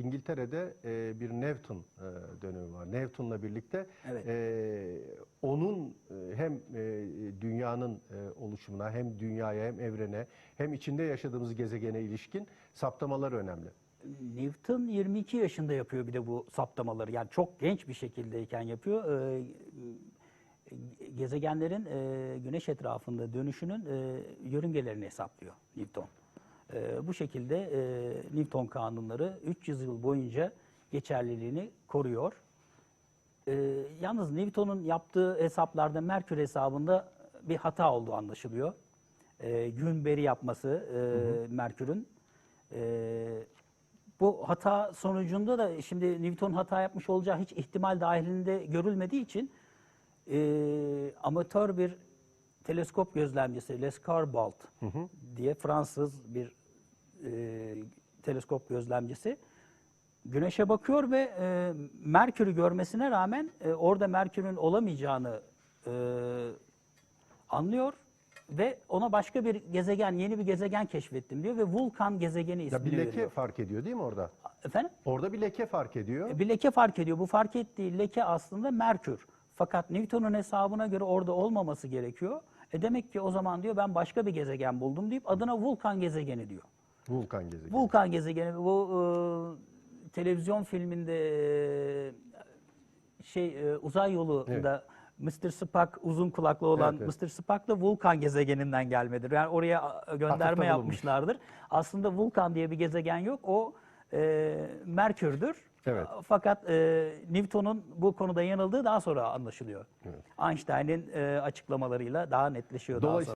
İngiltere'de e, bir Newton e, dönemi var. Newton'la birlikte Evet. e, onun e, hem e, dünyanın e, oluşumuna hem dünyaya hem evrene hem içinde yaşadığımız gezegene ilişkin saptamalar önemli. Newton 22 yaşında yapıyor bir de bu saptamaları. Yani çok genç bir şekildeyken yapıyor. Ee, gezegenlerin e, güneş etrafında dönüşünün e, yörüngelerini hesaplıyor Newton. E, bu şekilde e, Newton kanunları 300 yıl boyunca geçerliliğini koruyor. E, yalnız Newton'un yaptığı hesaplarda Merkür hesabında bir hata olduğu anlaşılıyor. E, gün beri yapması e, Merkür'ün. E, bu hata sonucunda da şimdi Newton hata yapmış olacağı hiç ihtimal dahilinde görülmediği için e, amatör bir teleskop gözlemcisi Les Carbault diye Fransız bir e, teleskop gözlemcisi Güneşe bakıyor ve e, Merkür'ü görmesine rağmen e, orada Merkür'ün olamayacağını e, anlıyor ve ona başka bir gezegen, yeni bir gezegen keşfettim diyor ve Vulkan gezegeni ismini bir leke veriyor. fark ediyor değil mi orada? Efendim? Orada bir leke fark ediyor. E, Bir leke fark ediyor. Bu fark ettiği leke aslında Merkür. Fakat Newton'un hesabına göre orada olmaması gerekiyor. E demek ki o zaman diyor ben başka bir gezegen buldum deyip adına Vulkan gezegeni diyor. Vulkan gezegeni. Vulkan gezegeni bu e, televizyon filminde e, şey e, uzay yolunda Mr. Spock uzun kulaklı olan Evet, evet. Mr. Spock da Vulkan gezegeninden gelmedir. Yani oraya e, gönderme yapmışlardır. Aslında Vulkan diye bir gezegen yok. O e, Merkür'dür. Evet. Fakat e, Newton'un bu konuda yanıldığı daha sonra anlaşılıyor. Einstein'in e, açıklamalarıyla daha netleşiyor daha Dolayısıyla sonra.